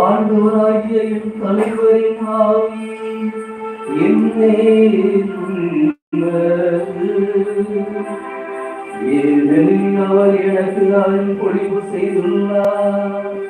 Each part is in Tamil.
ஆண்டவராகிய என் தலைவரின் ஆவி என்னேல் ஏனெனில் அவர் எனக்கு அருள் பொழிவு செய்துள்ளார்.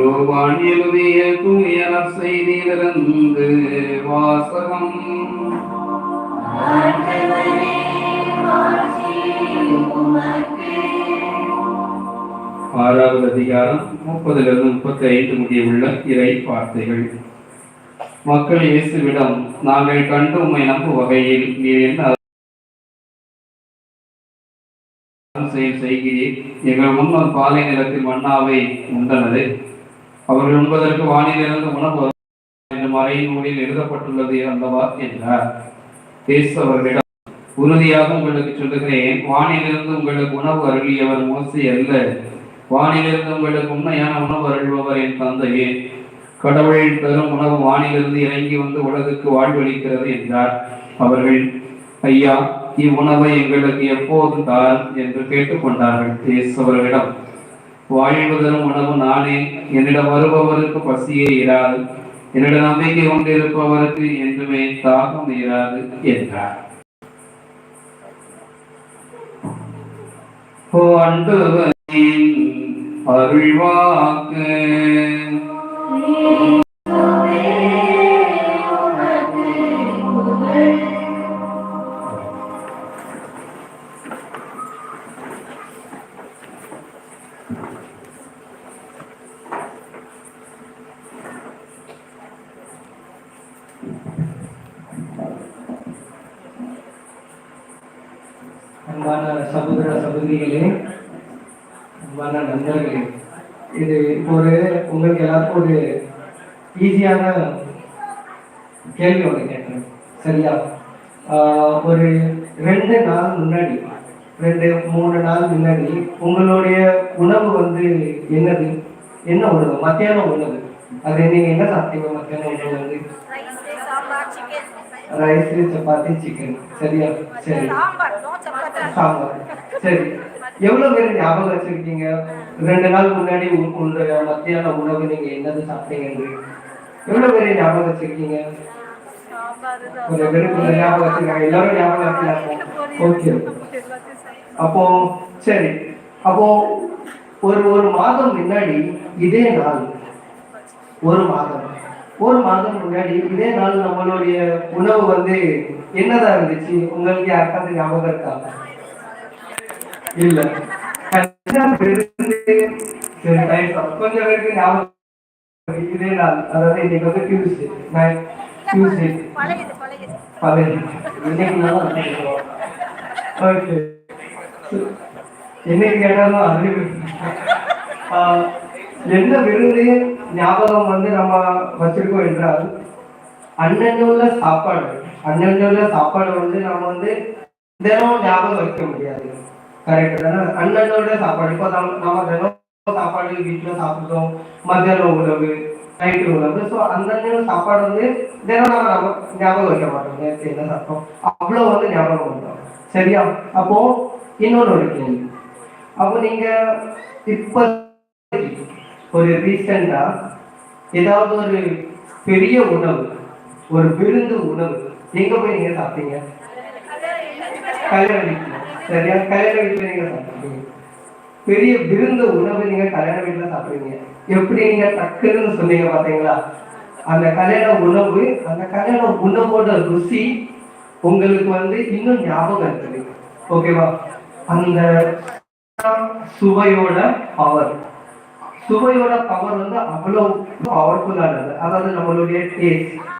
யோவான் எழுதிய தூய செய்தியிலிருந்து வாசகம். ஆறாவது அதிகாரம் முப்பதிலிருந்து முப்பத்தி ஐந்து உள்ள இறை வார்த்தைகள். மக்கள் இயேசுவிடம் நாங்கள் கண்டு உண்மை நம்பும் வகையில் நீர் என்ன செயல் செய்கிறீர்? எங்கள் முன்னர் பாலை நிலத்தில் மன்னாவை உண்டனது அவர்கள் உண்பதற்கு வானிலிருந்து உணவு என்று மறையின் நூலில் எழுதப்பட்டுள்ளது அல்லவா என்றார். இயேசு அவர்களிடம் உறுதியாக உங்களுக்கு சொல்லுகிறேன் வானிலிருந்து உங்களுக்கு உணவு அருளியவர் மோசி அல்ல. வானிலிருந்து உங்களுக்கு உண்மையான உணவு அருள்பவர் என் தந்தையே. கடவுளின் தரும் உணவு வானிலிருந்து இறங்கி வந்து உலகுக்கு வாழ்வளிக்கிறது என்றார். அவர்கள் ஐயா இவ்வுணவை எங்களுக்கு எப்போது தார் என்று கேட்டுக்கொண்டார்கள். இயேசு வாழ்வதனும் உணவு நானே என்னிடம் வருபவருக்கு பசியே இராது. என்னிடம் நம்பிக்கை கொண்டிருப்பவருக்கு என்றுமே தாகம் இராது என்றார். ஓ அன்புவரின் அருள்வாக்கு. அன்பான சகோதர சகோதரிகளே அன்பான நண்பர்களே இது ஒரு உங்களுக்கு எல்லாருக்கும் ஒரு ஈஸியான கேள்வி ஒன்று கேட்டேன் சரியா? ஆஹ் ஒரு ரெண்டு நாள் முன்னாடி ரெண்டு மூணு நாள் முன்னாடி உங்களுடைய உணவு வந்து என்னது? என்ன உணவு? மத்தியானம் உணவு. அது நீங்க என்ன சாப்பிட்டீங்க? மத்தியானம் உணவு வந்து? ரைஸ் சப்பாத்தி சிக்கன் சரியா? சரி. சாம்பார் சரி. எவ்வளவு பேர் ஞாபகம் வச்சிருக்கீங்க? ரெண்டு நாள் முன்னாடி உங்களுடைய மத்தியான உணவு நீங்க என்னது சாப்பிட்டீங்க எவ்வளவு பேர் ஞாபகம் வச்சிருக்கீங்க? கொஞ்சம் பேர் கொஞ்சம் ஞாபகம் வச்சிருக்காங்க. எல்லாரும் ஞாபகம் வச்சிருக்காங்க. ஓகே. அப்போ சரி. அப்போ ஒரு ஒரு மாதம் முன்னாடி இதே நாள் ஒரு மாதம். ஒரு மாதம் முன்னாடி இதே நாள் நம்மளுடைய உணவு வந்து என்னதான் இருந்துச்சு? உங்களுக்கு யாருக்காவது ஞாபகம் இருக்கா? இல்ல. கொஞ்சம் பேருக்கு ஞாபகம். இதே நாள் அதாவது இன்னைக்கு வந்து டியூஸ்டே டியூஸ்டே பழைய இன்னைக்கு ஓகே என்னைக்கு கேட்டாலும் என்ன விருந்து ஞாபகம் வந்து நம்ம வச்சிருக்கோம் என்றால் அன்னன்னுள்ள சாப்பாடு அன்னன்னுள்ள சாப்பாடு வந்து நம்ம வந்து தினமும் ஞாபகம் வைக்க முடியாது. கரெக்ட் தானே? அன்னன்னோட சாப்பாடு. இப்போ நம்ம நம்ம தினம் சாப்பாடு வீட்டில் சாப்பிட்டோம். மத்தியான உணவு நைட்டு உணவு. ஸோ அந்த சாப்பாடு வந்து தினம் நம்ம நம்ம ஞாபகம் வைக்க மாட்டோம். நேற்று என்ன சாப்பிட்டோம்? அவ்வளோ வந்து ஞாபகம் வந்தோம். சரியா? அப்போ இன்னொன்று ஒரு கேள்வி. அப்போ நீங்க இப்போ ஒரு ரீசெண்டா ஏதாவது ஒரு பெரிய உணவு ஒரு விருந்து உணவு எங்க போய் நீங்க சாப்பிட்டீங்க? கல்யாண வீட்டுல. சரியா? கல்யாண வீட்டுல நீங்க சாப்பிட்டீங்க. பெரிய விருந்து உணவு நீங்க கல்யாண வீட்டுல சாப்பிடுவீங்க. எப்படி நீங்க டக்குன்னு சொன்னீங்க பாத்தீங்களா? அந்த கல்யாண உணவு அந்த கல்யாண உணவோட ருசி உங்களுக்கு வந்து இன்னும் ஞாபகம் இருக்குது. ஓகேவா? அந்த சுவையோட பவர் சுவையோட பவர் வந்து அவ்வளவு பவர்ஃபுல்லானது அதாவது நம்மளுடைய டேஸ்ட்